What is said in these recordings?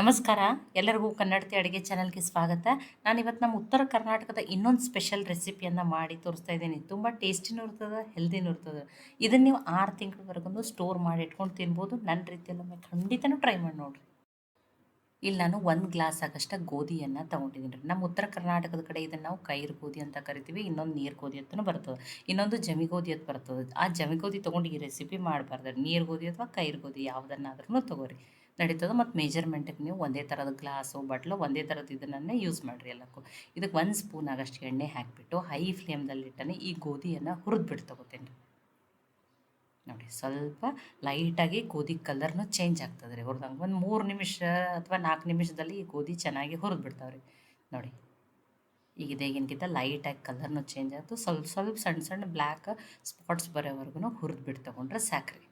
ನಮಸ್ಕಾರ. ಎಲ್ಲರಿಗೂ ಕನ್ನಡತಿ ಅಡುಗೆ ಚಾನಲ್ಗೆ ಸ್ವಾಗತ. ನಾನು ಇವತ್ತು ನಮ್ಮ ಉತ್ತರ ಕರ್ನಾಟಕದ ಇನ್ನೊಂದು ಸ್ಪೆಷಲ್ ರೆಸಿಪಿಯನ್ನು ಮಾಡಿ ತೋರಿಸ್ತಾ ಇದ್ದೀನಿ. ತುಂಬ ಟೇಸ್ಟಿನೂ ಇರ್ತದೆ ಹೆಲ್ದಿನೂ ಇರ್ತದೆ ಇದನ್ನು ನೀವು ಆರು ತಿಂಗಳವರೆಗೂ ಸ್ಟೋರ್ ಮಾಡಿ ಇಟ್ಕೊಂಡು ತಿನ್ಬೋದು. ನನ್ನ ರೀತಿಯಲ್ಲೊಮ್ಮೆ ಖಂಡಿತನೂ ಟ್ರೈ ಮಾಡಿ ನೋಡಿರಿ. ಇಲ್ಲಿ ನಾನು ಒಂದು ಗ್ಲಾಸ್ ಆಗಷ್ಟು ಗೋಧಿಯನ್ನು ತೊಗೊಂಡಿದ್ದೀನಿ ರೀ. ನಮ್ಮ ಉತ್ತರ ಕರ್ನಾಟಕದ ಕಡೆ ಇದನ್ನು ನಾವು ಕೈರು ಗೋಧಿ ಅಂತ ಕರಿತೀವಿ, ಇನ್ನೊಂದು ನೀರು ಗೋಧಿ ಅಂತಲೂ ಬರ್ತದೆ. ಇನ್ನೊಂದು ಜಮಿ ಗೋಧಿ ಅಂತ ಬರ್ತದೆ. ಆ ಜಮಿ ಗೋಧಿ ತೊಗೊಂಡು ಈ ರೆಸಿಪಿ ಮಾಡಬಾರ್ದು ನೀರು ಗೋಧಿ ಅಥವಾ ಕೈರು ಗೋಧಿ ಯಾವುದನ್ನಾದ್ರೂ ತೊಗೋರಿ. ನಡೀತದೆ. ಮತ್ತು ಮೆಜರ್ಮೆಂಟಿಗೆ ನೀವು ಒಂದೇ ಥರದ ಗ್ಲಾಸು, ಬಟ್ಲು ಒಂದೇ ಥರದ ಇದನ್ನೇ ಯೂಸ್ ಮಾಡಿರಿ ಎಲ್ಲಕ್ಕೂ. ಇದಕ್ಕೆ ಒಂದು ಸ್ಪೂನ್ ಆಗಷ್ಟು ಎಣ್ಣೆ ಹಾಕಿಬಿಟ್ಟು ಹೈ ಫ್ಲೇಮ್ದಲ್ಲಿಟ್ಟನೆ ಈ ಗೋಧಿಯನ್ನು ಹುರಿದ್ಬಿಟ್ಟು ತಗೋತೀನಿ ನೋಡಿ, ಸ್ವಲ್ಪ ಲೈಟಾಗಿ ಗೋಧಿ ಕಲರ್ನು ಚೇಂಜ್ ಆಗ್ತದೆ ರೀ. ಹುರಿದಂಗೆ ಒಂದು ಮೂರು ನಿಮಿಷ ಅಥವಾ ನಾಲ್ಕು ನಿಮಿಷದಲ್ಲಿ ಈ ಗೋಧಿ ಚೆನ್ನಾಗಿ ಹುರಿದು ಬಿಡ್ತಾವೆ ರೀ. ನೋಡಿ, ಈಗ ಇದೇಗಿನಕ್ಕಿಂತ ಲೈಟಾಗಿ ಕಲರ್ನು ಚೇಂಜ್ ಆಯಿತು. ಸ್ವಲ್ಪ ಸ್ವಲ್ಪ ಸಣ್ಣ ಸಣ್ಣ ಬ್ಲ್ಯಾಕ್ ಸ್ಪಾಟ್ಸ್ ಬರೋವರೆಗೂ ಹುರಿದು ಬಿಟ್ಟು ತೊಗೊಂಡ್ರೆ ಸಾಕ್ರಿ.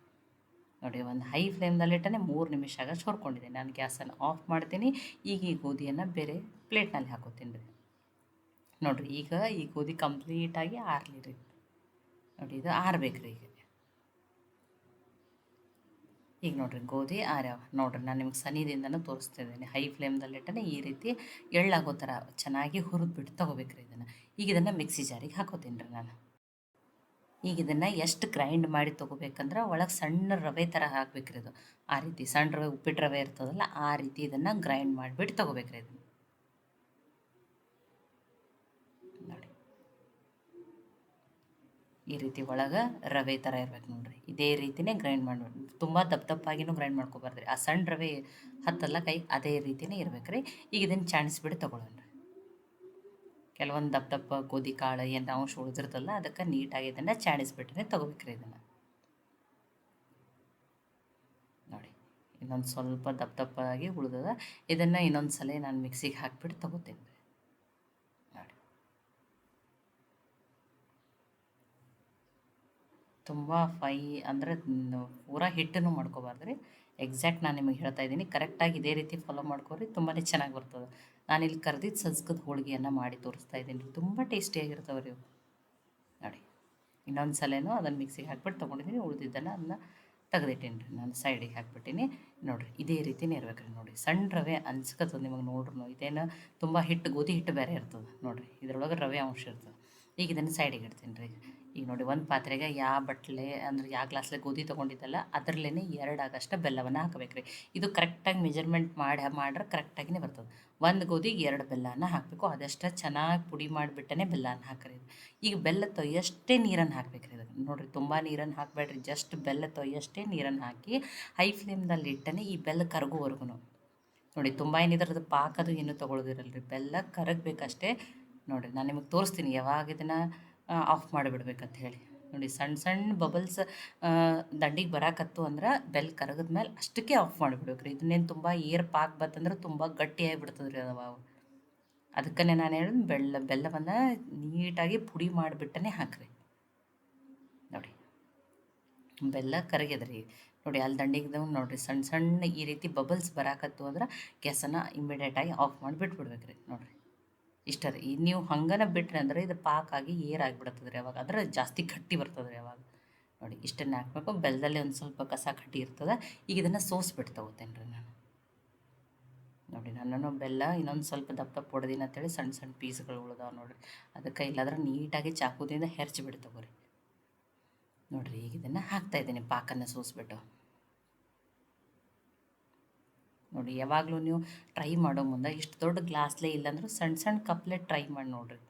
ನೋಡಿ, ಒಂದು ಹೈ ಫ್ಲೇಮ್ದಲ್ಲಿಟ್ಟನೆ ಮೂರು ನಿಮಿಷ ಆಗ ಸೋರ್ಕೊಂಡಿದ್ದೀನಿ ನಾನು ಗ್ಯಾಸನ್ನು ಆಫ್ ಮಾಡ್ತೀನಿ. ಈಗ ಈ ಗೋಧಿಯನ್ನು ಬೇರೆ ಪ್ಲೇಟ್ನಲ್ಲಿ ಹಾಕೋತೀನಿ ರೀ ನೋಡಿರಿ, ಈಗ ಈ ಗೋಧಿ ಕಂಪ್ಲೀಟಾಗಿ ಆರಲಿ ರೀ ನೋಡಿ, ಇದು ಆರ್ಬೇಕು ರೀ ಈಗ. ಈಗ ನೋಡಿರಿ, ಗೋಧಿ ಆರ್ಯಾವ. ನೋಡಿರಿ, ನಾನು ನಿಮ್ಗೆ ತೋರಿಸ್ತಾ ಇದ್ದೀನಿ. ಹೈ ಫ್ಲೇಮ್ದಲ್ಲಿಟ್ಟನೆ ಈ ರೀತಿ ಎಳ್ಳಾಗೋ ಥರ ಚೆನ್ನಾಗಿ ಹುರಿದ್ಬಿಟ್ಟು ತೊಗೋಬೇಕ್ರಿ ಇದನ್ನು. ಈಗ ಇದನ್ನು ಮಿಕ್ಸಿ ಜಾರಿಗೆ ಹಾಕೋತೀನಿ ರೀ ನಾನು. ಈಗ ಇದನ್ನು ಎಷ್ಟು ಗ್ರೈಂಡ್ ಮಾಡಿ ತೊಗೋಬೇಕಂದ್ರೆ ಒಳಗೆ ಸಣ್ಣ ರವೆ ಥರ ಹಾಕ್ಬೇಕ್ರಿ ಅದು. ಆ ರೀತಿ ಸಣ್ಣ ರವೆ, ಉಪ್ಪಿಟ್ಟು ರವೆ ಇರ್ತದಲ್ಲ ಆ ರೀತಿ ಇದನ್ನು ಗ್ರೈಂಡ್ ಮಾಡಿಬಿಟ್ಟು ತೊಗೋಬೇಕ್ರಿ ಇದನ್ನು. ನೋಡಿ. ಈ ರೀತಿ ಒಳಗೆ ರವೆ ಥರ ಇರ್ಬೇಕು ನೋಡ್ರಿ. ಇದೇ ರೀತಿನೇ ಗ್ರೈಂಡ್ ಮಾಡಿ ತುಂಬ ದಪ್ಪ ದಪ್ಪಾಗಿನೂ ಗ್ರೈಂಡ್ ಮಾಡ್ಕೊಬಾರ್ದ್ರಿ. ಆ ಸಣ್ಣ ರವೆ ಹತ್ತಲ್ಲ ಕೈ, ಅದೇ ರೀತಿನೇ ಇರ್ಬೇಕು ರೀ ಈಗ ಇದನ್ನು ಚಾಣಿಸ್ಬಿಟ್ಟು ತೊಗೊಳ್ಳೋಣ ಕೆಲವೊಂದು ದಪ್ಪ ದಪ್ಪ ಗೋಧಿ ಕಾಳು ಏನು ಅಂಶ ಉಳಿದಿರ್ತಲ್ಲ ಅದಕ್ಕೆ ನೀಟಾಗಿ ಇದನ್ನು ಚಾಣಿಸ್ಬಿಟ್ರೆ ತೊಗೋಬೇಕ್ರಿ ಇದನ್ನು. ನೋಡಿ, ಇನ್ನೊಂದು ಸ್ವಲ್ಪ ದಪ್ಪ ದಪ್ಪಾಗಿ ಉಳಿದದ. ಇದನ್ನು ಇನ್ನೊಂದು ಸಲ ನಾನು ಮಿಕ್ಸಿಗೆ ಹಾಕಿಬಿಟ್ಟು ತೊಗೋತೀನಿ. ನೋಡಿ. ತುಂಬ ಫೈ ಅಂದರೆ ಪೂರ ಹಿಟ್ಟನ್ನು ಮಾಡ್ಕೋಬಾರ್ದು ರೀ ಎಕ್ಸಾಕ್ಟ್ ನಾನು ನಿಮಗೆ ಹೇಳ್ತಾ ಇದ್ದೀನಿ. ಕರೆಕ್ಟಾಗಿ ಇದೇ ರೀತಿ ಫಾಲೋ ಮಾಡ್ಕೋರಿ. ತುಂಬಾ ಚೆನ್ನಾಗಿ ಬರ್ತದೆ. ನಾನಿಲ್ಲಿ ಕರ್ದಿದ್ದು ಸಜ್ಕದ ಹೋಳಿಗೆಯನ್ನು ಮಾಡಿ ತೋರಿಸ್ತಾ ಇದ್ದೀನಿ. ರೀ, ತುಂಬ ಟೇಸ್ಟಿಯಾಗಿರ್ತವೆ ರೀ ನೋಡಿ, ಇನ್ನೊಂದು ಸಲನೂ ಅದನ್ನು ಮಿಕ್ಸಿಗೆ ಹಾಕ್ಬಿಟ್ಟು ತೊಗೊಂಡಿದ್ದೀನಿ. ಉಳಿದಿದ್ದನ್ನು ಅದನ್ನ ತೆಗೆದಿಟ್ಟೀನಿ ರೀ. ನಾನು ಸೈಡಿಗೆ ಹಾಕ್ಬಿಟ್ಟಿನಿ. ನೋಡಿರಿ, ಇದೇ ರೀತಿನೇ ಇರ್ಬೇಕು ರೀ ನೋಡಿ. ಸಣ್ಣ ರವೆ ಅನ್ಸ್ಕತ್ತದ ನಿಮಗೆ ನೋಡ್ರು ಇದೇನು ತುಂಬ ಹಿಟ್ಟು, ಗೋಧಿ ಹಿಟ್ಟು ಬೇರೆ ಇರ್ತದೆ ನೋಡಿರಿ. ಇದರೊಳಗೆ ರವೆ ಅಂಶ ಇರ್ತದೆ. ಈಗ ಇದನ್ನು ಸೈಡಿಗೆ ಇಡ್ತೀನಿ ರೀ. ಈಗ ನೋಡಿ ಒಂದು ಪಾತ್ರೆಗೆ ಯಾವ ಬಟ್ಲೆ ಅಂದ್ರೆ ಯಾವ ಗ್ಲಾಸ್ಲೆ ಗೋಧಿ ತೊಗೊಂಡಿದ್ದಲ್ಲ ಅದರಲ್ಲೇ ಎರಡು ಆಗಷ್ಟು ಬೆಲ್ಲವನ್ನು ಹಾಕಬೇಕು ರೀ ಇದು ಕರೆಕ್ಟಾಗಿ ಮೆಜರ್ಮೆಂಟ್ ಮಾಡಿ, ಮಾಡ್ರೆ ಕರೆಕ್ಟಾಗಿನೇ ಬರ್ತದೆ. ಒಂದು ಗೋಧಿಗೆ ಎರಡು ಬೆಲ್ಲನ ಹಾಕಬೇಕು. ಅದಷ್ಟು ಚೆನ್ನಾಗಿ ಪುಡಿ ಮಾಡಿಬಿಟ್ಟೇ ಬೆಲ್ಲನ ಹಾಕ್ರಿ. ಈಗ ಬೆಲ್ಲ ತೊಯ್ಯಷ್ಟೇ ನೀರನ್ನು ಹಾಕಬೇಕು ರೀ ಅದಕ್ಕೆ ನೋಡಿರಿ ತುಂಬ ನೀರನ್ನು ಹಾಕಬೇಡ್ರಿ. ಜಸ್ಟ್ ಬೆಲ್ಲ ತೊಯ್ಯಷ್ಟೇ ನೀರನ್ನು ಹಾಕಿ ಹೈ ಫ್ಲೇಮ್ದಲ್ಲಿ ಇಟ್ಟನೆ ಈ ಬೆಲ್ಲ ಕರಗುವವರೆಗೂ ನೋಡಿ ತುಂಬ ಏನಿದ್ರದ್ದು ಪಾಕದು ಏನು ತೊಗೊಳೋದಿರಲ್ಲ ರೀ ಬೆಲ್ಲ ಕರಗಬೇಕಷ್ಟೇ. ನೋಡಿರಿ ನಾನು ನಿಮಗೆ ತೋರಿಸ್ತೀನಿ. ಯಾವಾಗ ಇದನ್ನು ಆಫ್ ಮಾಡಿಬಿಡ್ಬೇಕಂತ ಹೇಳಿ. ನೋಡಿ ಸಣ್ಣ ಸಣ್ಣ ಬಬಲ್ಸ್ ದಂಡಿಗೆ ಬರಾಕತ್ತು ಅಂದ್ರೆ ಬೆಲ್ ಕರಗದ ಮೇಲೆ ಅಷ್ಟಕ್ಕೆ ಆಫ್ ಮಾಡಿಬಿಡ್ಬೇಕು ರೀ ಇದನ್ನೇನು ತುಂಬ ಏರ್ ಪಾಕ್ ಬತ್ತಂದ್ರೆ ತುಂಬ ಗಟ್ಟಿಯಾಗಿ ರೀ ಅದಾವ ಅದಕ್ಕೆ ನಾನು ಹೇಳ್ದೆ ಬೆಲ್ಲ ಬೆಲ್ಲವನ್ನು ನೀಟಾಗಿ ಪುಡಿ ಮಾಡಿಬಿಟ್ಟನೆ ಹಾಕ್ರಿ. ನೋಡಿ. ಬೆಲ್ಲ ಕರಗ್ಯದ್ರಿ ನೋಡಿ ಅಲ್ಲಿ ದಂಡಿಗೆ ನೋಡಿರಿ ಸಣ್ಣ ಸಣ್ಣ ಈ ರೀತಿ ಬಬಲ್ಸ್ ಬರಾಕತ್ತು ಅಂದ್ರೆ ಗ್ಯಾಸನ್ನು ಇಮಿಡಿಯೇಟಾಗಿ ಆಫ್ ಮಾಡಿ ಬಿಟ್ಬಿಡ್ಬೇಕು ರೀ ನೋಡಿರಿ. ಇಷ್ಟ ರೀ. ನೀವು ಹಂಗನ ಬಿಟ್ರಿ ಅಂದರೆ ಇದು ಪಾಕಾಗಿ ಏರಾಗಿಬಿಡ್ತದೆ ರೀ ಅವಾಗ. ಅಂದ್ರೆ ಜಾಸ್ತಿ ಗಟ್ಟಿ ಬರ್ತದೆ ರೀ ಅವಾಗ. ನೋಡಿ, ಇಷ್ಟನ್ನು ಹಾಕ್ಬೇಕು. ಬೆಲ್ಲದಲ್ಲಿ ಒಂದು ಸ್ವಲ್ಪ ಕಸ ಕಟ್ಟಿ ಇರ್ತದೆ. ಈಗ ಇದನ್ನು ಸೋಸ್ಬಿಟ್ಟು ತಗೋತೇನೆ ರೀ ನಾನು. ನೋಡಿ ನಾನು ಬೆಲ್ಲ ಇನ್ನೊಂದು ಸ್ವಲ್ಪ ದಪ್ಪ ದಪ್ಪ ಹೊಡೆದಿನ ಅಂತೇಳಿ ಸಣ್ಣ ಸಣ್ಣ ಪೀಸ್ಗಳು ಉಳಿದಾವೆ ನೋಡಿರಿ. ಅದಕ್ಕೆ ಇಲ್ಲಾದ್ರೆ ನೀಟಾಗಿ ಚಾಕುದಿಂದ ರೀ ನೋಡಿರಿ, ಈಗ ಇದನ್ನು ಹಾಕ್ತಾಯಿದ್ದೀನಿ ಪಾಕನ್ನು ಸೋಸ್ಬಿಟ್ಟು. ನೋಡಿ, ಯಾವಾಗಲೂ ನೀವು ಟ್ರೈ ಮಾಡೋ ಮುಂದೆ ಇಷ್ಟು ದೊಡ್ಡ ಗ್ಲಾಸ್ಲೇ ಇಲ್ಲಾಂದ್ರೆ ಸಣ್ಣ ಸಣ್ಣ ಕಪ್ಲೆ ಟ್ರೈ ಮಾಡಿ ನೋಡಿರಿ.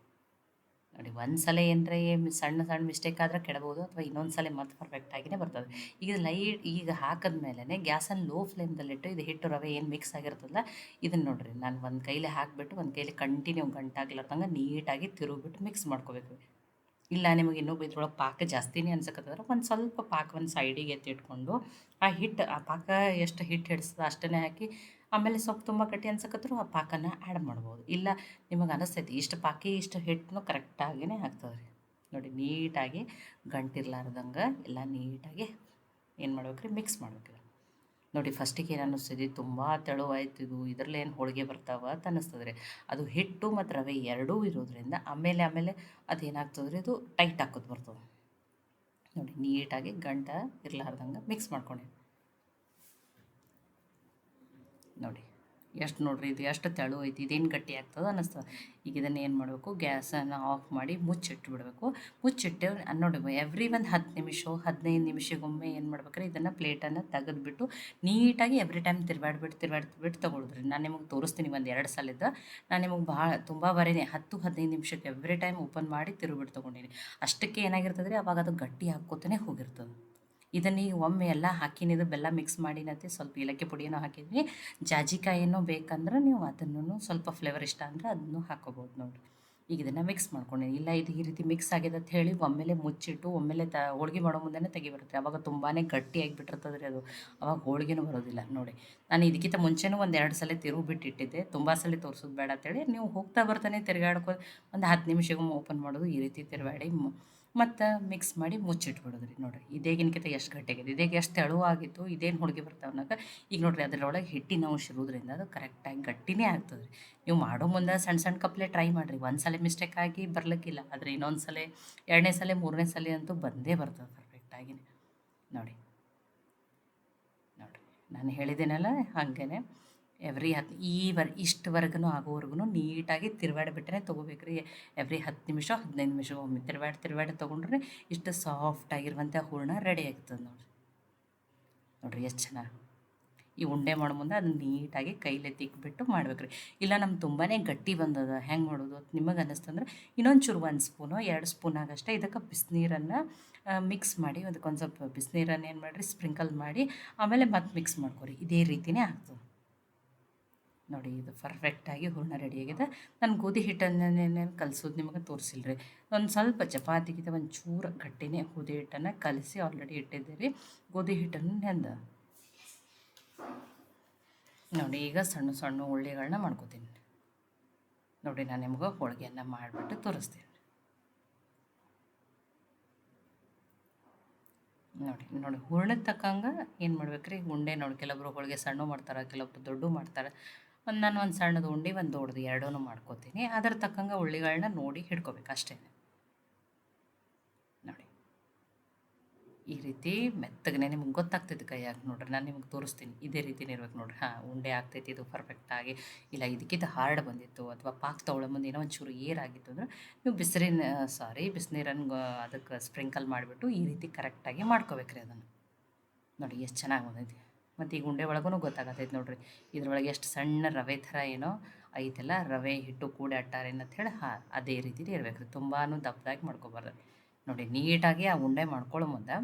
ನೋಡಿ ಒಂದು ಸಲ ಏನರೇ ಸಣ್ಣ ಸಣ್ಣ ಮಿಸ್ಟೇಕ್ ಆದರೆ ಕೆಡಬಹುದು ಅಥವಾ ಇನ್ನೊಂದು ಸಲ ಮತ್ತೆ ಪರ್ಫೆಕ್ಟಾಗಿಯೇ ಬರ್ತದೆ. ಈಗ ಲೈಟ್ ಈಗ ಹಾಕಿದ ಮೇಲೆ ಗ್ಯಾಸನ್ನು ಲೋ ಫ್ಲೇಮ್ದಲ್ಲಿಟ್ಟು ಇದು ಹಿಟ್ಟು ರವೆ ಏನು ಮಿಕ್ಸ್ ಆಗಿರ್ತದಲ್ಲ ಇದನ್ನು ನೋಡಿರಿ. ನಾನು ಒಂದು ಕೈಲಿ ಹಾಕಿಬಿಟ್ಟು ಒಂದು ಕೈಲಿ ಕಂಟಿನ್ಯೂ ಗಂಟಾಗ್ಲಾರ್ದಂಗೆ ನೀಟಾಗಿ ತಿರುಗಿಬಿಟ್ಟು ಮಿಕ್ಸ್ ಮಾಡ್ಕೋಬೇಕು. ಇಲ್ಲ ನಿಮಗೆ ಇನ್ನೂ ಇದ್ರೊಳಗೆ ಪಾಕ ಜಾಸ್ತಿನೇ ಅನ್ಸಕತ್ತಂದ್ರೆ ಒಂದು ಸ್ವಲ್ಪ ಪಾಕ ಒಂದು ಸೈಡಿಗೆ ಎತ್ತಿಟ್ಕೊಂಡು ಆ ಹಿಟ್ಟು ಆ ಪಾಕ ಎಷ್ಟು ಹಿಟ್ಟು ಹಿಡಿಸ್ತದೆ ಅಷ್ಟನ್ನೇ ಹಾಕಿ ಆಮೇಲೆ ಸ್ವಲ್ಪ ತುಂಬ ಕಟ್ಟಿ ಅನ್ಸಕತ್ರು ಆ ಪಾಕನ ಆ್ಯಡ್ ಮಾಡ್ಬೋದು. ಇಲ್ಲ ನಿಮಗೆ ಅನಿಸ್ತೈತಿ ಇಷ್ಟು ಪಾಕಿ ಇಷ್ಟು ಹಿಟ್ಟನ್ನು ಕರೆಕ್ಟಾಗಿಯೇ ಆಗ್ತದೆ ರೀ ನೋಡಿ ನೀಟಾಗಿ ಗಂಟಿರ್ಲಾರ್ದಂಗೆ ಎಲ್ಲ ನೀಟಾಗಿ ಏನು ಮಾಡ್ಬೇಕು ರೀ ಮಿಕ್ಸ್ ಮಾಡ್ಬೇಕು ನೋಡಿ ಫಸ್ಟಿಗೆ ಏನು ಅನ್ನಿಸ್ತಿದ್ವಿ ತುಂಬ ತೆಳುವಾಯ್ತು ಇದು, ಇದರಲ್ಲಿ ಏನು ಹೋಳಿಗೆ ಬರ್ತಾವ? ಅಂತ ಅನ್ನಿಸ್ತದೆ ರೀ. ಅದು ಹಿಟ್ಟು ಮತ್ತು ರವೆ ಎರಡೂ ಇರೋದ್ರಿಂದ ಆಮೇಲೆ ಆಮೇಲೆ ಅದೇನಾಗ್ತದೆ ರೀ, ಅದು ಟೈಟ್ ಹಾಕೋದು ಬರ್ತದೆ. ನೋಡಿ, ನೀಟಾಗಿ ಗಂಟ ಇರಲಾರ್ದಂಗೆ ಮಿಕ್ಸ್ ಮಾಡ್ಕೊಂಡೆ. ನೋಡಿ. ಎಷ್ಟು ನೋಡ್ರಿ ಇದು ಎಷ್ಟು ತೆಳು ಐತಿ, ಇದೇನು ಗಟ್ಟಿ ಆಗ್ತದೆ ಅನ್ನಿಸ್ತದೆ. ಈಗ ಇದನ್ನು ಏನು ಮಾಡಬೇಕು, ಗ್ಯಾಸನ್ನು ಆಫ್ ಮಾಡಿ ಮುಚ್ಚಿಟ್ಟು ಬಿಡಬೇಕು ಮುಚ್ಚಿಟ್ಟು, ನೋಡಿ ಎವ್ರಿ ಒಂದು ಹತ್ತು ನಿಮಿಷ, ಹದಿನೈದು ನಿಮಿಷಗೊಮ್ಮೆ ಏನು ಮಾಡ್ಬೇಕ್ರೆ, ಇದನ್ನು ಪ್ಲೇಟನ್ನು ತೆಗೆದುಬಿಟ್ಟು ನೀಟಾಗಿ ಎವ್ರಿ ಟೈಮ್ ತಿರ್ಗಾಡ್ಬಿಟ್ಟು ತಿರ್ಗಾಡ್ಬಿಟ್ಟು ತೊಗೊಳಿದ್ರಿ. ನಾನು ನಿಮಗೆ ತೋರಿಸ್ತೀನಿ ಒಂದು ಎರಡು ಸಲದ ನಾನು ನಿಮಗೆ ಭಾಳ, ತುಂಬ ಬರೀನಿ ಹತ್ತು, ಹದಿನೈದು ನಿಮಿಷಕ್ಕೆ ಎವ್ರಿ ಟೈಮ್ ಓಪನ್ ಮಾಡಿ ತಿರುಗಿಬಿಟ್ಟು ತೊಗೊಂಡಿನಿ. ಅಷ್ಟಕ್ಕೆ ಏನಾಗಿರ್ತದೆ ರೀ ಅವಾಗ ಅದು ಗಟ್ಟಿ ಹಾಕ್ಕೋತಾನೆ ಹೋಗಿರ್ತದೆ. ಇದನ್ನು ಈಗ ಒಮ್ಮೆ ಎಲ್ಲ ಹಾಕಿನಿದು ಬೆಲ್ಲ ಮಿಕ್ಸ್ ಮಾಡಿನತ್ತೆ ಸ್ವಲ್ಪ ಏಲಕ್ಕಿ ಪುಡಿನೂ ಹಾಕಿದ್ವಿ. ಜಾಜಿಕಾಯಿನೂ ಬೇಕಂದ್ರೆ ನೀವು ಅದನ್ನು ಸ್ವಲ್ಪ ಫ್ಲೇವರ್ ಇಷ್ಟ ಅಂದರೆ ಅದನ್ನು ಹಾಕೋಬೋದು ನೋಡಿ. ಈಗ ಇದನ್ನು ಮಿಕ್ಸ್ ಮಾಡ್ಕೊಂಡೆ. ಇಲ್ಲ, ಇದು ಈ ರೀತಿ ಮಿಕ್ಸ್ ಆಗಿದೆ ಅಂತ ಹೇಳಿ ಒಮ್ಮೆಲೆ ಮುಚ್ಚಿಟ್ಟು, ಒಮ್ಮೆಲೆ ತ, ಹೋಳ್ಗೆ ಮಾಡೋ ಮುಂದೆನೇ ತೆಗಿಬರುತ್ತೆ ಅವಾಗ ತುಂಬಾ ಗಟ್ಟಿಯಾಗಿ ರೀ ಅದು. ಅವಾಗ ಹೋಳ್ಗೆನೂ ಬರೋದಿಲ್ಲ ನೋಡಿ. ನಾನು ಇದಕ್ಕಿಂತ ಮುಂಚೆನೂ ಒಂದು ಎರಡು ಸಲ ತಿರುವು ಬಿಟ್ಟಿಟ್ಟಿದ್ದೆ. ತುಂಬ ಸಲ ತೋರಿಸೋದು ಬೇಡ ಅಂತೇಳಿ ನೀವು ಹೋಗ್ತಾ ಬರ್ತಾನೆ ತಿರುಗಾಡ್ಕೊ, ಒಂದು ಹತ್ತು ನಿಮಿಷಗೂ ಓಪನ್ ಮಾಡೋದು ಈ ರೀತಿ ತಿರುಗಾಡಿ ಮತ್ತು ಮಿಕ್ಸ್ ಮಾಡಿ ಮುಚ್ಚಿಟ್ಬಿಡೋದು ರೀ ನೋಡಿರಿ ಇದೇಗಿನಕಿಂತ ಎಷ್ಟು ಗಟ್ಟಿಯಾಗಿದೆ. ಇದೇಗ ಎಷ್ಟು ತೆಳುವಾಗಿತ್ತು, ಇದೇನು ಹುಡುಗಿ ಬರ್ತಾವೆ ಅನ್ನೋಕೆ ಈಗ ನೋಡಿರಿ ಅದರೊಳಗೆ ಹಿಟ್ಟಿನ ಅಂಶ ಇರೋದ್ರಿಂದ ಅದು ಕರೆಕ್ಟಾಗಿ ಗಟ್ಟಿನೇ ಆಗ್ತದೆ ರೀ ನೀವು ಮಾಡೋ ಮುಂದೆ ಸಣ್ಣ ಸಣ್ಣ ಕಪ್ಲೆ ಟ್ರೈ ಮಾಡಿರಿ. ಒಂದು ಸಲ ಮಿಸ್ಟೇಕ್ ಆಗಿ ಬರ್ಲಿಕ್ಕಿಲ್ಲ. ಆದರೆ ಇನ್ನೊಂದು ಸಲ ಎರಡನೇ ಸಲ, ಮೂರನೇ ಸಲ ಅಂತೂ ಬಂದೇ ಬರ್ತದೆ ಪರ್ಫೆಕ್ಟಾಗಿ ನೋಡಿ. ನೋಡಿರಿ. ನಾನು ಹೇಳಿದ್ದೇನಲ್ಲ ಹಾಗೇ ಎವ್ರಿ ಹತ್ತು ಈ ವರ್ ಇಷ್ಟವರೆಗೂ ಆಗೋವರೆಗೂ ನೀಟಾಗಿ ತಿರುವಾಡಿಬಿಟ್ರೆ ತೊಗೋಬೇಕು ರೀ ಎವ್ರಿ ಹತ್ತು ನಿಮಿಷ, ಹದಿನೈದು ನಿಮಿಷ ಒಮ್ಮೆ ತಿರುವಾಡಿ ತಿರುವಾಡಿ ತೊಗೊಂಡ್ರೆ ಇಷ್ಟು ಸಾಫ್ಟಾಗಿರುವಂಥ ಹೂರ್ಣ ರೆಡಿ ಆಗ್ತದೆ ನೋಡಿರಿ. ನೋಡಿರಿ ಎಷ್ಟು ಚೆನ್ನಾಗಿ. ಈ ಉಂಡೆ ಮಾಡೋ ಮುಂದೆ ಅದನ್ನ ನೀಟಾಗಿ ಕೈಲಿ ತಿಕ್ಬಿಟ್ಟು ಮಾಡ್ಬೇಕು ರೀ ಇಲ್ಲ ನಮ್ಗೆ ತುಂಬಾ ಗಟ್ಟಿ ಬಂದದ, ಹೆಂಗೆ ಮಾಡೋದು ನಿಮಗೆ ಅನ್ನಿಸ್ತಂದ್ರೆ ಇನ್ನೊಂಚೂರು ಒಂದು ಸ್ಪೂನು, ಎರಡು ಸ್ಪೂನ್ ಆಗಷ್ಟೇ ಇದಕ್ಕೆ ಬಿಸಿನೀರನ್ನು ಮಿಕ್ಸ್ ಮಾಡಿ ಅದಕ್ಕೊಂದು ಸ್ವಲ್ಪ ಬಿಸಿನೀರನ್ನು ಏನು ಮಾಡಿರಿ, ಸ್ಪ್ರಿಂಕಲ್ ಮಾಡಿ ಆಮೇಲೆ ಮತ್ತೆ ಮಿಕ್ಸ್ ಮಾಡ್ಕೊರಿ. ಇದೇ ರೀತಿಯೇ ಆಗ್ತದೆ. ನೋಡಿ, ಇದು ಪರ್ಫೆಕ್ಟಾಗಿ ಹೂರ್ಣ ರೆಡಿಯಾಗಿದೆ ನಾನು ಗೋಧಿ ಹಿಟ್ಟನ್ನೇನು ಕಲಿಸೋದು ನಿಮಗೆ ತೋರಿಸಿಲ್ರಿ. ಒಂದು ಸ್ವಲ್ಪ ಚಪಾತಿಗಿಂತ ಒಂದು ಚೂರು ಗಟ್ಟಿನೇ ಗೋಧಿ ಹಿಟ್ಟನ್ನು ಕಲಸಿ ಆಲ್ರೆಡಿ ಇಟ್ಟಿದ್ದೆ ರೀ ಗೋಧಿ ಹಿಟ್ಟನ್ನು ನೆಂದ ನೋಡಿ, ಈಗ ಸಣ್ಣ ಸಣ್ಣ ಉಳ್ಳಿಗಳನ್ನ ಮಾಡ್ಕೋತೀನಿ. ನೋಡಿ, ನಾನು ನಿಮ್ಗೆ ಹೋಳಿಗೆಯನ್ನು ಮಾಡಿಬಿಟ್ಟು ತೋರಿಸ್ತೀನಿ. ನೋಡಿ ನೋಡಿ, ಹೂರ್ಣದ ತಕ್ಕಂಗೆ ಏನು ಮಾಡ್ಬೇಕು ರೀ ಉಂಡೆ ನೋಡಿ ಕೆಲವೊಬ್ರು ಹೋಳಿಗೆ ಸಣ್ಣ ಮಾಡ್ತಾರೆ ಕೆಲವೊಬ್ರು ದೊಡ್ಡ ಮಾಡ್ತಾರೆ. ಒಂದು ನಾನು ಒಂದು ಸಣ್ಣದು ಉಂಡೆ, ಒಂದು ದೊಡ್ಡದು ಎರಡೂ ಮಾಡ್ಕೋತೀನಿ. ಅದರ ತಕ್ಕಂಗೆ ಉಳ್ಳಿಗಳನ್ನ ನೋಡಿ ಹಿಡ್ಕೋಬೇಕು ಅಷ್ಟೇ ನೋಡಿ. ಈ ರೀತಿ ಮೆತ್ತಗನೆ ನಿಮ್ಗೆ ಗೊತ್ತಾಗ್ತೈತೆ ಕೈಯಾಗ ನೋಡ್ರಿ, ನಾನು ನಿಮ್ಗೆ ತೋರಿಸ್ತೀನಿ. ಇದೇ ರೀತಿ ಇರ್ಬೇಕು ನೋಡ್ರಿ. ಹಾಂ, ಉಂಡೆ ಆಗ್ತೈತಿ, ಇದು ಪರ್ಫೆಕ್ಟಾಗಿ ಇಲ್ಲ ಇದಕ್ಕಿಂತ ಹಾರ್ಡ್ ಬಂದಿತ್ತು ಅಥವಾ ಪಾಕ್ ತೊಗೊಳ್ಳೋ ಮುಂದೆ ಏನೋ ಒಂಚೂರು ಏರಾಗಿತ್ತು ಅಂದ್ರೆ ನೀವು ಬಿಸಿರಿನ ಸಾರಿ ಬಿಸಿನೀರನ್ನು ಅದಕ್ಕೆ ಸ್ಪ್ರಿಂಕಲ್ ಮಾಡಿಬಿಟ್ಟು ಈ ರೀತಿ ಕರೆಕ್ಟಾಗಿ ಮಾಡ್ಕೋಬೇಕ್ರಿ ಅದನ್ನು. ನೋಡಿ, ಎಷ್ಟು ಚೆನ್ನಾಗಿ ಬಂದೈತಿ. ಮತ್ತು ಈಗ ಉಂಡೆ ಒಳಗೂ ಗೊತ್ತಾಗತ್ತೈತೆ ನೋಡ್ರಿ. ಇದ್ರೊಳಗೆ ಎಷ್ಟು ಸಣ್ಣ ರವೆ ಥರ ಏನೋ ಐತೆಲ್ಲ, ರವೆ ಹಿಟ್ಟು ಕೂಡ ಅಟ್ಟಾರೆ ಅಂತ ಹೇಳಿ ಹಾಂ, ಅದೇ ರೀತಿಲಿ ಇರಬೇಕು ರೀ ತುಂಬಾ ದಪ್ಪದಾಗಿ ಮಾಡ್ಕೊಬಾರ್ದು. ನೋಡಿ, ನೀಟಾಗಿ ಆ ಉಂಡೆ ಮಾಡ್ಕೊಳ್ಳೋ ಮುಂದೆ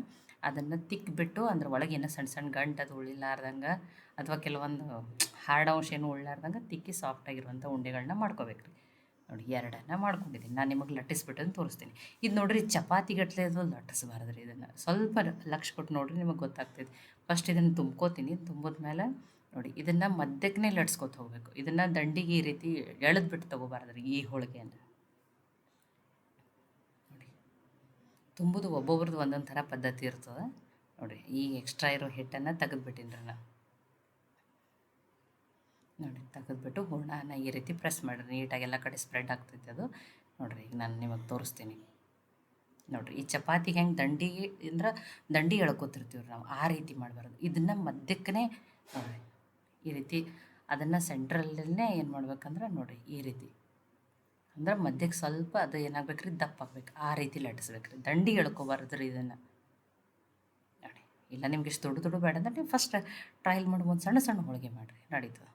ಅದನ್ನು ತಿಕ್ಕಿಬಿಟ್ಟು ಅದ್ರ ಒಳಗೆ ಏನೋ ಸಣ್ಣ ಸಣ್ಣ ಗಂಟು ಅದು ಉಳಿಲಾರ್ದಂಗೆ ಅಥವಾ ಕೆಲವೊಂದು ಹಾರ್ಡ್ ಅಂಶ ಏನು ಉಳ್ಳಾರ್ದಂಗೆ ತಿಕ್ಕಿ ಸಾಫ್ಟಾಗಿರುವಂಥ ಉಂಡೆಗಳನ್ನ ಮಾಡ್ಕೋಬೇಕು ರೀ ನೋಡಿ, ಎರಡನ್ನ ಮಾಡ್ಕೊಂಡಿದ್ದೀನಿ. ನಾನು ನಿಮಗೆ ಲಟ್ಟಿಸ್ಬಿಟ್ಟು ತೋರಿಸ್ತೀನಿ. ಇದು ನೋಡಿರಿ, ಚಪಾತಿ ಗಟ್ಟಲೆ ಅದು ಲಟ್ಟಿಸ್ಬಾರ್ದು ರೀ ಇದನ್ನು. ಸ್ವಲ್ಪ ಲಕ್ಷ ಕೊಟ್ಟು ನೋಡಿರಿ ನಿಮಗೆ ಗೊತ್ತಾಗ್ತೈತಿ. ಫಸ್ಟ್ ಇದನ್ನು ತುಂಬ್ಕೋತೀನಿ. ತುಂಬಿದ್ಮೇಲೆ ನೋಡಿ, ಇದನ್ನು ಮಧ್ಯಕ್ಕೆ ಲಟ್ಸ್ಕೊತ ಹೋಗಬೇಕು. ಇದನ್ನು ದಂಡಿಗೆ ಈ ರೀತಿ ಎಳೆದ್ಬಿಟ್ಟು ತೊಗೋಬಾರ್ದು ರೀ ಈ ಹೋಳಿಗೆಯನ್ನು ನೋಡಿ, ತುಂಬುದು ಒಬ್ಬೊಬ್ರದ್ದು ಒಂದೊಂದು ಥರ ಪದ್ಧತಿ ಇರ್ತದೆ. ನೋಡಿ, ಈ ಎಕ್ಸ್ಟ್ರಾ ಇರೋ ಹಿಟ್ಟನ್ನು ತೆಗೆದ್ಬಿಟ್ಟಿನಿ ನಾನು ನೋಡಿ, ತೆಗೆದ್ಬಿಟ್ಟು ಹೂರ್ಣನ ಈ ರೀತಿ ಪ್ರೆಸ್ ಮಾಡಿರಿ. ನೀಟಾಗಿ ಎಲ್ಲ ಕಡೆ ಸ್ಪ್ರೆಡ್ ಆಗ್ತೈತೆ ಅದು. ನೋಡಿರಿ, ಈಗ ನಾನು ನಿಮಗೆ ತೋರಿಸ್ತೀನಿ. ನೋಡಿರಿ, ಈ ಚಪಾತಿಗೆ ಹೆಂಗೆ ದಂಡಿ ಅಂದ್ರೆ ದಂಡಿ ಎಳ್ಕೊತಿರ್ತೀವಿ ನಾವು, ಆ ರೀತಿ ಮಾಡಬಾರ್ದು. ಇದನ್ನು ಮಧ್ಯಕ್ಕೇ ನೋಡಿರಿ, ಈ ರೀತಿ ಅದನ್ನು ಸೆಂಟ್ರಲ್ಲೇ ಏನು ಮಾಡ್ಬೇಕಂದ್ರೆ ನೋಡಿರಿ, ಈ ರೀತಿ. ಅಂದ್ರೆ ಮಧ್ಯಕ್ಕೆ ಸ್ವಲ್ಪ ಅದು ಏನಾಗ್ಬೇಕು ರೀ ದಪ್ಪ ಆಗ್ಬೇಕು. ಆ ರೀತಿ ಲಟ್ಟಿಸ್ಬೇಕು ರೀ ದಂಡಿ ಎಳ್ಕೊಬಾರ್ದು ರೀ ಇದನ್ನು. ನೋಡಿ, ಇಲ್ಲ ನಿಮ್ಗೆ ಇಷ್ಟು ದೊಡ್ಡ ದೊಡ್ಡ ಬೇಡ ಅಂದ್ರೆ ನೀವು ಫಸ್ಟ್ ಟ್ರಯಲ್ ಮಾಡಿ ಒಂದು ಸಣ್ಣ ಸಣ್ಣ ಹೋಳಿಗೆ ಮಾಡಿರಿ. ನಡೀತದೆ.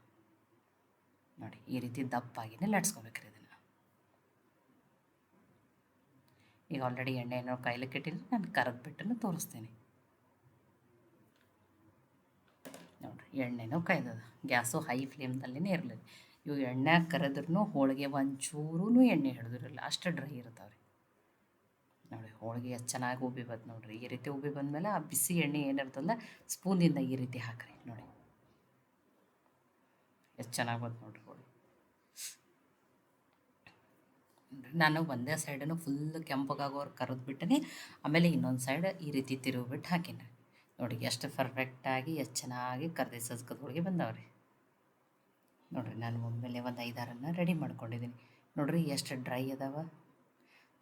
ನೋಡಿ, ಈ ರೀತಿ ದಪ್ಪಾಗಿನೇ ಲಟ್ಸ್ಕೊಬೇಕ್ರಿ ಇದನ್ನು. ಈಗ ಆಲ್ರೆಡಿ ಎಣ್ಣೆಯನ್ನು ಕಾಯ್ಲಿಕ್ಕೆ ಇಟ್ಟಿಲ್ಲ ನಾನು ಕರೆದು ಬಿಟ್ಟನ್ನು ತೋರಿಸ್ತೀನಿ. ನೋಡಿರಿ, ಎಣ್ಣೆನೂ ಕಾಯ್ದದ ಗ್ಯಾಸು ಹೈ ಫ್ಲೇಮ್ದಲ್ಲೇ ಇರಲಿ ಇವು ಎಣ್ಣೆ ಕರೆದ್ರೂ ಹೋಳಿಗೆ ಒಂಚೂರೂ ಎಣ್ಣೆ ಹಿಡಿದಿರಲ್ಲ, ಅಷ್ಟು ಡ್ರೈ ಇರ್ತಾವ್ರಿ. ನೋಡಿ, ಹೋಳಿಗೆ ಎಷ್ಟು ಚೆನ್ನಾಗಿ ಉಬ್ಬಿ ಬಂತು ನೋಡಿರಿ, ಈ ರೀತಿ ಉಬ್ಬಿ ಬಂದಮೇಲೆ ಆ ಬಿಸಿ ಎಣ್ಣೆ ಏನಿರ್ತದಲ್ಲ ಸ್ಪೂನಿಂದ ಈ ರೀತಿ ಹಾಕ್ರಿ, ನೋಡಿ. ಎಷ್ಟು ಚೆನ್ನಾಗಿ ಬಂತು ನೋಡ್ರಿ ನಾನು ಒಂದೇ ಸೈಡನ್ನು ಫುಲ್ ಕೆಂಪಗಾಗೋರು ಕರೆದು ಬಿಟ್ಟನಿ. ಆಮೇಲೆ ಇನ್ನೊಂದು ಸೈಡ್ ಈ ರೀತಿ ತಿರುಗಿಬಿಟ್ಟು ಹಾಕಿನಿ. ನೋಡಿ ಎಷ್ಟು ಪರ್ಫೆಕ್ಟಾಗಿ ಎಷ್ಟು ಚೆನ್ನಾಗಿ ಕರ್ದಿ ಸಜ್ಕದ ಹೋಳಿಗೆ ಬಂದವ್ರಿ. ನೋಡಿರಿ ನಾನು ಒಮ್ಮೆಲೆ ಒಂದು ಐದಾರನ್ನು ರೆಡಿ ಮಾಡ್ಕೊಂಡಿದ್ದೀನಿ ನೋಡಿರಿ ಎಷ್ಟು ಡ್ರೈ ಅದಾವ.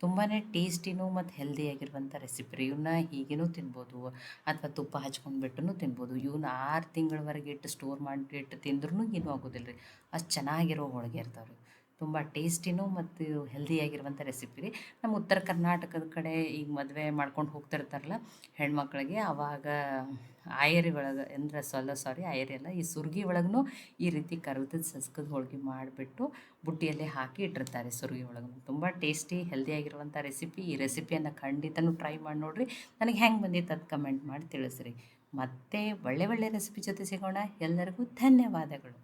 ತುಂಬಾ ಟೇಸ್ಟಿನೂ ಮತ್ತು ಹೆಲ್ದಿಯಾಗಿರುವಂಥ ರೆಸಿಪಿ ಇವನ್ನ ಹೀಗೇನೂ ತಿನ್ಬೋದು, ಅಥವಾ ತುಪ್ಪ ಹಚ್ಕೊಂಡ್ಬಿಟ್ಟು ತಿನ್ಬೋದು. ಇವನ್ನ ಆರು ತಿಂಗಳವರೆಗೆ ಇಟ್ಟು ಸ್ಟೋರ್ ಮಾಡಿ ಇಟ್ಟು ತಿಂದ್ರೂ ಏನೂ ಆಗೋದಿಲ್ಲ ರೀ ಅಷ್ಟು ಚೆನ್ನಾಗಿರೋ ಹೋಳಿಗೆ ಇರ್ತಾವೆ ರೀ ತುಂಬ ಟೇಸ್ಟಿನೂ ಮತ್ತು ಹೆಲ್ದಿಯಾಗಿರುವಂಥ ರೆಸಿಪಿ ರೀ ನಮ್ಮ ಉತ್ತರ ಕರ್ನಾಟಕದ ಕಡೆ ಈಗ ಮದುವೆ ಮಾಡ್ಕೊಂಡು ಹೋಗ್ತಿರ್ತಾರಲ್ಲ ಹೆಣ್ಮಕ್ಳಿಗೆ ಆವಾಗ ಆಯರಿ ಒಳಗೆ ಅಂದರೆ ಸೊಲ್ಲ ಸಾರಿ ಆಯರಿ ಅಲ್ಲ, ಈ ಸುರ್ಗಿ ಒಳಗೂ ಈ ರೀತಿ ಕರ್ಗದ ಸಸ್ಕದ ಹೋಳಿಗೆ ಮಾಡಿಬಿಟ್ಟು ಬುಟ್ಟಿಯಲ್ಲಿ ಹಾಕಿ ಇಟ್ಟಿರ್ತಾರೆ ಸುರ್ಗಿ ಒಳಗೂ ತುಂಬ ಟೇಸ್ಟಿ, ಹೆಲ್ದಿಯಾಗಿರುವಂಥ ರೆಸಿಪಿ. ಈ ರೆಸಿಪಿಯನ್ನು ಖಂಡಿತನೂ ಟ್ರೈ ಮಾಡಿ ನೋಡಿರಿ. ನನಗೆ ಹೆಂಗೆ ಬಂದಿತ್ತು ಅದು ಕಮೆಂಟ್ ಮಾಡಿ ತಿಳಿಸ್ರಿ. ಮತ್ತೆ ಒಳ್ಳೆ ಒಳ್ಳೆ ರೆಸಿಪಿ ಜೊತೆ ಸಿಗೋಣ. ಎಲ್ಲರಿಗೂ ಧನ್ಯವಾದಗಳು.